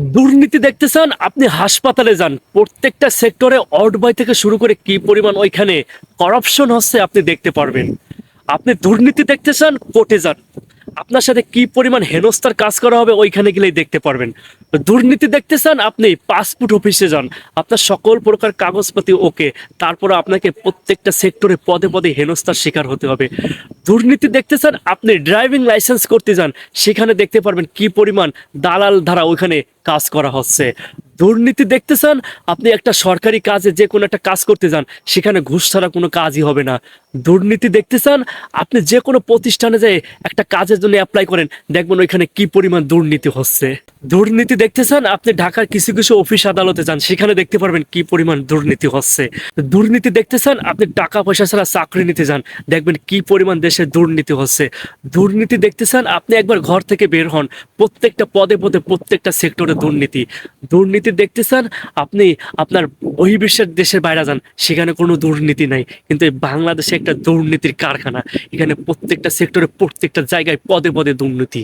দুর্নীতি দেখতেছেন, আপনি হাসপাতালে যান। প্রত্যেকটা সেক্টরে অর্ড বয় থেকে শুরু করে কি পরিমাণ ওইখানে করাপশন হচ্ছে আপনি দেখতে পারবেন। আপনি দুর্নীতি দেখতে চান কোর্টে যান। আপনার সাথে কি পরিমাণ হেনস্থার কাজ করা হবে ওইখানে গেলেই দেখতে পারবেন। দুর্নীতি দেখতেছেন আপনি পাসপোর্ট অফিসে যান। আপনার সকল প্রকার কাগজপাতি ওকে তারপরে আপনাকে প্রত্যেকটা সেক্টরে পদে পদে হেনস্থার শিকার হতে হবে। দুর্নীতি দেখতেছেন আপনি ড্রাইভিং লাইসেন্স করতে যান, সেখানে দেখতে পারবেন কি পরিমাণ দালাল ধারা ওইখানে কাজ করা হচ্ছে। দুর্নীতি দেখতেছেন আপনি একটা সরকারি কাজে যে কোনো একটা কাজ করতে যান, সেখানে ঘুষ ছাড়া কোনো কাজই হবে না। দুর্নীতি দেখতেছেন আপনি যে কোনো প্রতিষ্ঠানে যেয়ে একটা কাজের জন্য অ্যাপ্লাই করেন, দেখবেন ওইখানে কি পরিমাণ দুর্নীতি হচ্ছে। দুর্নীতি দেখতেছেন আপনি ঢাকার কিছু কিছু অফিস আদালতে যান, সেখানে দেখতে পারবেন কি পরিমাণ দুর্নীতি হচ্ছে। দুর্নীতি দেখতেছেন আপনি টাকা পয়সা ছাড়া চাকরি নিতে যান, দেখবেন কি পরিমাণ দেশে দুর্নীতি হচ্ছে। দুর্নীতি দেখতেছেন আপনি একবার ঘর থেকে বের হন, প্রত্যেকটা পদে পদে প্রত্যেকটা সেক্টরে দুর্নীতি। দুর্নীতি দেখতেছেন আপনি আপনার বহির্বিশ্বের দেশের বাইরে যান, সেখানে কোনো দুর্নীতি নাই। কিন্তু বাংলাদেশে একটা দুর্নীতির কারখানা এখানে প্রত্যেকটা সেক্টরে প্রত্যেকটা জায়গায় পদে পদে দুর্নীতি।